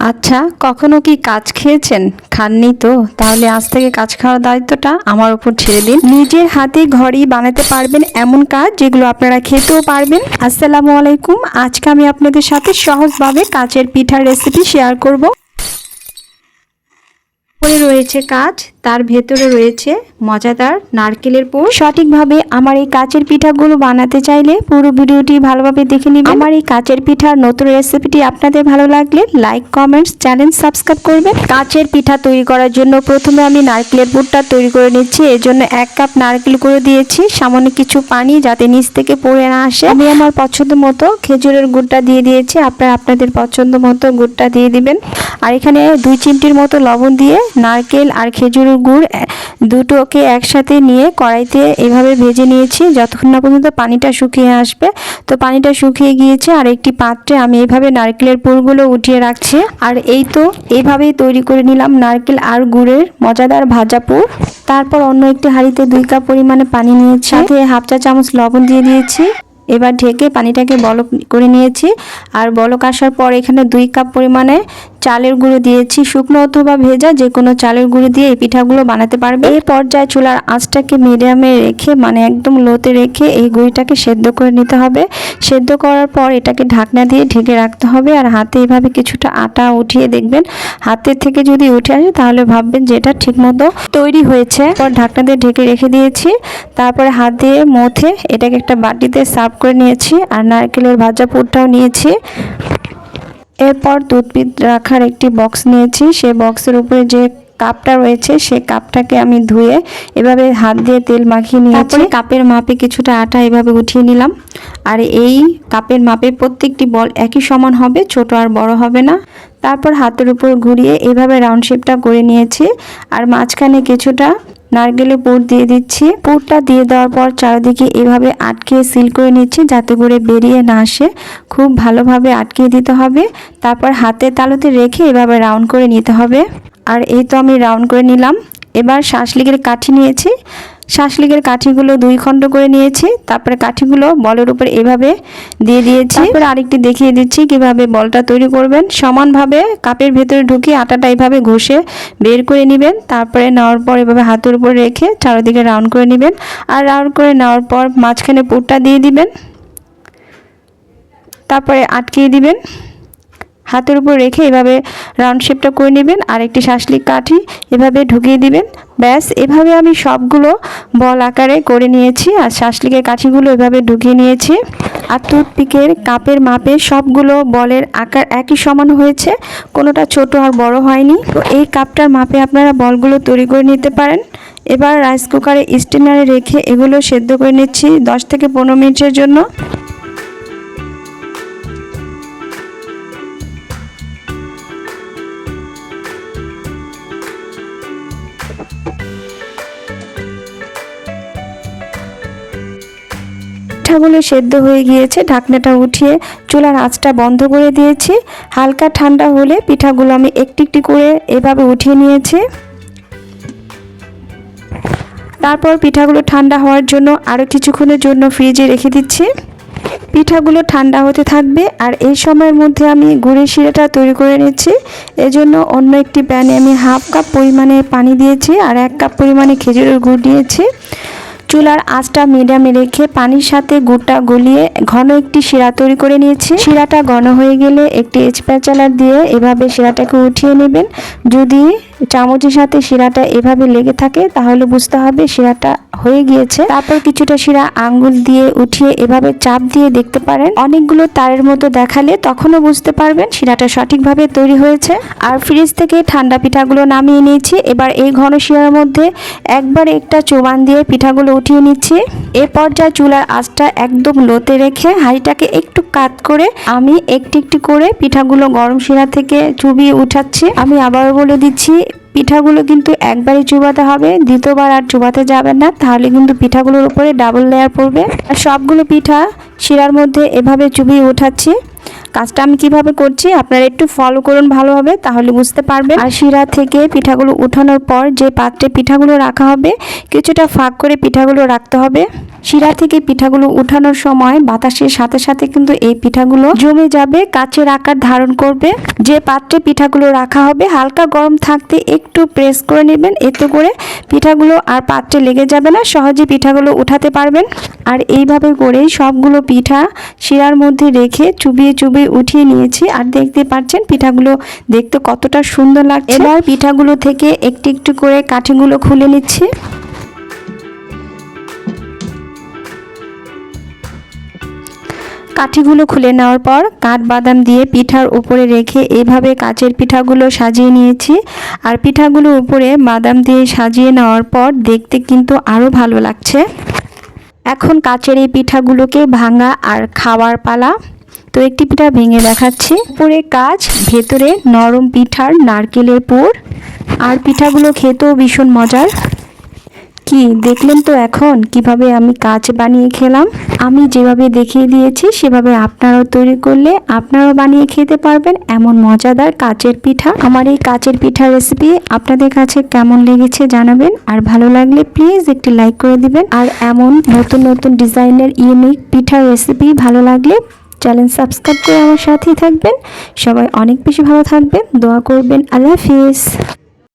আচ্ছা কখনো কি কাজ খেয়েছেন? খাননি তো। তাহলে আজ থেকে কাজ খাওয়ার দায়িত্বটা আমার উপর ছেড়ে দিন। নিজের হাতে ঘরেই বানাতে পারবেন এমন কাজ যেগুলো আপনারা খেতেও পারবেন। আসসালামু আলাইকুম। আজকে আমি আপনাদের সাথে সহজভাবে কাচের পিঠার রেসিপি শেয়ার করব। পরে রয়েছে কাজ। তার ভেতরে রয়েছে মজাদার নারকেলের পুর সঠিকভাবে আমার এই কাচের পিঠাগুলো বানাতে চাইলে পুরো ভিডিওটি ভালোভাবে দেখে নিবেন। আমার এই কাচের পিঠার নতুন রেসিপিটি আপনাদের ভালো লাগলে লাইক, কমেন্টস, চ্যানেল সাবস্ক্রাইব করবেন। কাচের পিঠা তৈরি করার জন্য প্রথমে আমি নারকেলের পুরটা তৈরি করে নিচ্ছি। এর জন্য এক কাপ নারকেল করে দিয়েছি। সামান্য কিছু পানি যাতে নিচ থেকে পড়ে না আসে। আমি আমার পছন্দ মতো খেজুরের গুড়টা দিয়ে দিয়েছি। আপনারা আপনাদের পছন্দ মতো গুড়টা দিয়ে দিবেন। আর এখানে দুই চিমটির মতো লবণ দিয়ে নারকেল আর খেজুরের গুড় দুটোকে একসাথে নিয়ে কড়াইতে এভাবে ভেজে নিয়েছি। যতক্ষণ না পর্যন্ত পানিটা শুকিয়ে আসবে, তো পানিটা শুকিয়ে গিয়েছে। আর একটি পাত্রে আমি এভাবে নারকেলের পুরগুলো উঠিয়ে রাখছি। আর এই তো এভাবেই তৈরি করে নিলাম নারকেল আর গুড়ের মজাদার ভাজা পুর। তারপর অন্য একটি হাঁড়িতে দুই কাপ পরিমাণে পানি নিয়েছি। সাথে হাফ চা চামচ লবণ দিয়ে দিয়েছি। এবার ঢেকে পানিটাকে বলক করে নিয়েছি। আর বলক আসার পর এখানে দুই কাপ পরিমাণে চালের গুঁড়ো দিয়েছি। শুকনো অথবা ভেজা যে কোনো চালের গুঁড়ো দিয়ে এই পিঠাগুলো বানাতে পারবে। এই পর্যায়ে চুলার আঁচটাকে মিডিয়ামে রেখে মানে একদম লোতে রেখে এই গুঁড়িটাকে সেদ্ধ করে নিতে হবে। সেদ্ধ করার পর এটাকে ঢাকনা দিয়ে ঢেকে রাখতে হবে। আর হাতে এভাবে কিছুটা আটা উঠিয়ে দেখবেন, হাতের থেকে যদি উঠে আসে তাহলে ভাববেন যে এটা ঠিকমতো তৈরি হয়েছে। পর ঢাকনা দিয়ে ঢেকে রেখে দিয়েছি। তারপরে হাত দিয়ে মথে এটাকে একটা বাটিতে সার্ভ করে নিয়েছি আর নারকেলের ভাজা পুরটাও নিয়েছি। এরপর দুধপিট রাখার একটি বক্স নিয়েছি। সেই বক্সের উপরে যে কাপটা রয়েছে সেই কাপটাকে আমি ধুয়ে এভাবে হাত দিয়ে তেল মাখিয়ে নিয়েছি। কাপের মাপে কিছুটা আটা এভাবে উঠিয়ে নিলাম। আর এই কাপের মাপে প্রত্যেকটি বল একই সমান হবে, ছোট আর বড় হবে না। তারপর হাতের উপর ঘুরিয়ে এইভাবে রাউন্ড শেপটা করে নিয়েছি। আর মাঝখানে কিছুটা নারকেলের পুর দিয়ে দিচ্ছি। পুরটা দিয়ে দেওয়ার পর চারিদিকে এভাবে আটকে সিল করে নিচ্ছি যাতে করে বেরিয়ে না আসে। খুব ভালোভাবে আটকে দিতে হবে। তারপর হাতে তালুতে রেখে এভাবে রাউন্ড করে নিতে হবে। আর এই তো আমি রাউন্ড করে নিলাম। এবার শ্বাসলিকের কাঠি নিয়েছি। শাঁসলিকের কাঠিগুলো দুই খণ্ড করে নিয়েছি, তারপরে কাঠিগুলো বলের উপর এভাবে দিয়ে দিয়েছি। তারপরে আরেকটি দেখিয়ে দিচ্ছি কীভাবে বলটা তৈরি করবেন। সমানভাবে কাপের ভেতরে ঢুকিয়ে আটাটা এভাবে ঘষে বের করে নেবেন, তারপরে নেওয়ার পর এভাবে হাতের উপর রেখে চারোদিকে রাউন্ড করে নেবেন। আর রাউন্ড করে নেওয়ার পর মাঝখানে পুরটা দিয়ে দিবেন, তারপরে আটকিয়ে দিবেন। হাতের উপর রেখে এভাবে রাউন্ড শেপটা করে নেবেন আর একটি শাসলিক কাঠি এভাবে ঢুকিয়ে দিবেন। ব্যাস, এভাবে আমি সবগুলো বল আকারে করে নিয়েছি আর শাসলিকের কাঠিগুলো এভাবে ঢুকিয়ে নিয়েছি। আর টুথপিকের কাপের মাপে সবগুলো বলের আকার একই সমান হয়েছে, কোনোটা ছোট আর বড় হয়নি। তো এই কাপটার মাপে আপনারা বলগুলো তৈরি করে নিতে পারেন। এবার রাইস কুকারে স্টিনারে রেখে এগুলো সেদ্ধ করে নিচ্ছি দশ থেকে পনেরো মিনিটের জন্য। পিঠাগুলো সেদ্ধ হয়ে গিয়েছে, ঢাকনাটা উঠিয়ে চুলার আঁচটা বন্ধ করে দিয়েছি। হালকা ঠান্ডা হলে পিঠাগুলো আমি একটি একটি করে এভাবে উঠিয়ে নিয়েছি। তারপর পিঠাগুলো ঠান্ডা হওয়ার জন্য আরও কিছুক্ষণের জন্য ফ্রিজে রেখে দিচ্ছি। পিঠাগুলো ঠান্ডা হতে থাকবে আর এই সময়ের মধ্যে আমি গুড়ের শিরাটা তৈরি করে নিচ্ছি এজন্য অন্য একটি প্যানে আমি হাফ কাপ পরিমাণে পানি দিয়েছি আর এক কাপ পরিমাণে খেজুরের গুড় দিয়েছি। চুলার আঁচটা মিডিয়ামে রেখে পানির সাথে গুড়টা গলিয়ে ঘন একটি শিরা তৈরি করে নিয়েছি। শিরাটা ঘন হয়ে গেলে একটি এচপ্যাচালার দিয়ে এভাবে শিরাটাকে উঠিয়ে নেবেন। যদি চামচের সাথে শিরাটা এভাবে লেগে থাকে, তাহলে বুঝতে হবে শিরাটা হয়ে গিয়েছে। তারপর কিছুটা শিরা আঙ্গুল দিয়ে উঠিয়ে এভাবে চাপ দিয়ে দেখতে পারেন। অনেকগুলো তারের মতো দেখালে তখনও বুঝতে পারবেন শিরাটা সঠিকভাবে তৈরি হয়েছে। আর ফ্রিজ থেকে ঠান্ডা পিঠাগুলো নামিয়ে নিয়েছি। এবার এই ঘন শিরার মধ্যে একবার একটা চোবান দিয়ে পিঠাগুলো উঠিয়ে নিচ্ছি। এ পর্যায়ে চুলার আঁচটা একদম লোতে রেখে হাঁড়িটাকে একটু কাত করে আমি একটি একটি করে পিঠাগুলো গরম শিরা থেকে চুবিয়ে উঠাচ্ছি। আমি আবারও বলে দিচ্ছি পিঠাগুলো কিন্তু একবারই চুবাতে হবে, দ্বিতীয়বার আর চুবাতে যাবেন না, তাহলে কিন্তু পিঠাগুলোর উপরে ডাবল লেয়ার পড়বে। আর সবগুলো পিঠা শিরার মধ্যে এভাবে চুবিয়ে উঠাচ্ছি। কাজটা আমি কীভাবে করছি আপনারা একটু ফলো করুন ভালোভাবে, তাহলে বুঝতে পারবেন। আর শিরা থেকে পিঠাগুলো উঠানোর পর যে পাত্রে পিঠাগুলো রাখা হবে, কিছুটা ফাঁক করে পিঠাগুলো রাখতে হবে। শিরা থেকে পিঠাগুলো উঠানোর সময় বাতাসের সাথে সাথে কিন্তু এই পিঠাগুলো জমে যাবে, কাচের আকার ধারণ করবে। যে পাত্রে পিঠাগুলো রাখা হবে, হালকা গরম থাকতে একটু প্রেস করে নেবেন, এতে করে পিঠাগুলো আর পাত্রে লেগে যাবে না, সহজে পিঠাগুলো উঠাতে পারবেন। আর এইভাবে করে সবগুলো পিঠা শিরার মধ্যে রেখে চুবিয়ে চুবিয়ে উঠিয়ে নিয়েছি আর দেখতে পাচ্ছেন পিঠাগুলো দেখতে কতটা সুন্দর লাগছে। এবার পিঠাগুলো থেকে একটু একটু করে কাঠিগুলো খুলে নিচ্ছি। কাঠিগুলো খুলে নেওয়ার পর কাঠবাদাম দিয়ে পিঠার উপরে রেখে এভাবে কাচের পিঠাগুলো সাজিয়ে নিয়েছি। আর পিঠাগুলো উপরে বাদাম দিয়ে সাজিয়ে নেওয়ার পর দেখতে কিন্তু আরও ভালো লাগছে। এখন কাচের এই পিঠাগুলোকে ভাঙা আর খাওয়ার পালা। তো একটি পিঠা ভেঙে দেখাচ্ছি। উপরে কাজ, ভেতরে নরম পিঠার নারকেলের পুর। আর পিঠাগুলো খেতেও ভীষণ মজার। কি, দেখলেন তো এখন কীভাবে আমি কাজ বানিয়ে খেলাম? আমি যেভাবে দেখিয়ে দিয়েছি, সেভাবে আপনারাও তৈরি করলে আপনারাও বানিয়ে খেতে পারবেন এমন মজাদার কাচের পিঠা। আমার এই কাচের পিঠার রেসিপি আপনাদের কাছে কেমন লেগেছে জানাবেন। আর ভালো লাগলে প্লিজ একটি লাইক করে দিবেন। আর এমন নতুন নতুন ডিজাইনের ইউনিক পিঠার রেসিপি ভালো লাগলে চ্যানেল সাবস্ক্রাইব করে আমার সাথেই থাকবেন। সবাই অনেক বেশি ভালো থাকবেন। দোয়া করবেন। আল্লাহ হাফিজ।